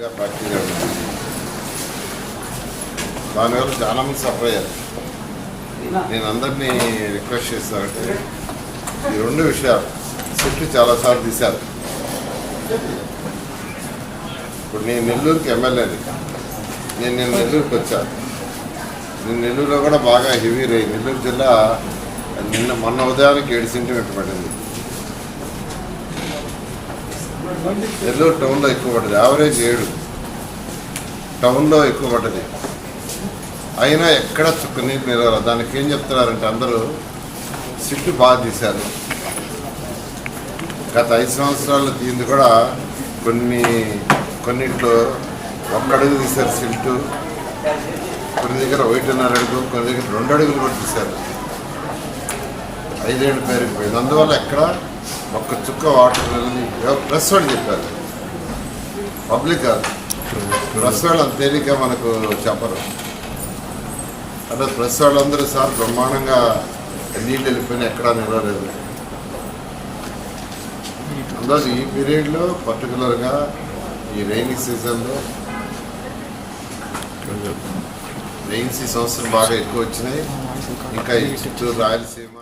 గా ఫ్యాక్టరీ దానివల్ల చాలా మంది సఫర్ అయ్యారు. నేను అందరినీ రిక్వెస్ట్ చేస్తానంటే ఈ రెండు విషయాలు సిట్టు చాలాసార్లు తీశారు. ఇప్పుడు నేను నెల్లూరుకి ఎమ్మెల్యేని. నేను నేను నెల్లూరుకి వచ్చాను. నేను నెల్లూరులో కూడా బాగా హెవీ రే నెల్లూరు జిల్లా నిన్న మొన్న ఉదయానికి ఏడు సెంటీమీటర్ పడింది. నెల్లూరు టౌన్లో ఎక్కువ పడ్డది. యావరేజ్ ఏడు. టౌన్లో ఎక్కువ పడ్డది. అయినా ఎక్కడ చుక్క నీటి నిలవరు దానికి ఏం చెప్తున్నారంటే అందరూ సిట్టు బాగా తీశారు. గత ఐదు సంవత్సరాలు దీన్ని కూడా కొన్ని కొన్నిట్లో ఒక్క అడుగు తీశారు సిల్టు కొన్ని దగ్గర ఒకటిన్నర అడుగు కొన్ని దగ్గర రెండు అడుగులు కూడా తీశారు. ఐదేళ్ళు పెరిగిపోయింది అందువల్ల ఎక్కడ ఒక్క చుక్క వాటర్ అనేది ప్రెస్ వాళ్ళు చెప్పారు. పబ్లిక్ కాదు. ప్రెస్ వాళ్ళు అంత తేలిక మనకు చెప్పరు. అంటే ప్రెస్ వాళ్ళందరూ సార్ బ్రహ్మాండంగా నీళ్ళు వెళ్ళిపోయినా ఎక్కడా నిలవలేదు. అందులో ఈ పీరియడ్లో పర్టికులర్గా ఈ రైనీ సీజన్లో రెయిన్స్ ఈ సంవత్సరం బాగా ఎక్కువ వచ్చినాయి. ఇంకా ఈ రాయలసీమ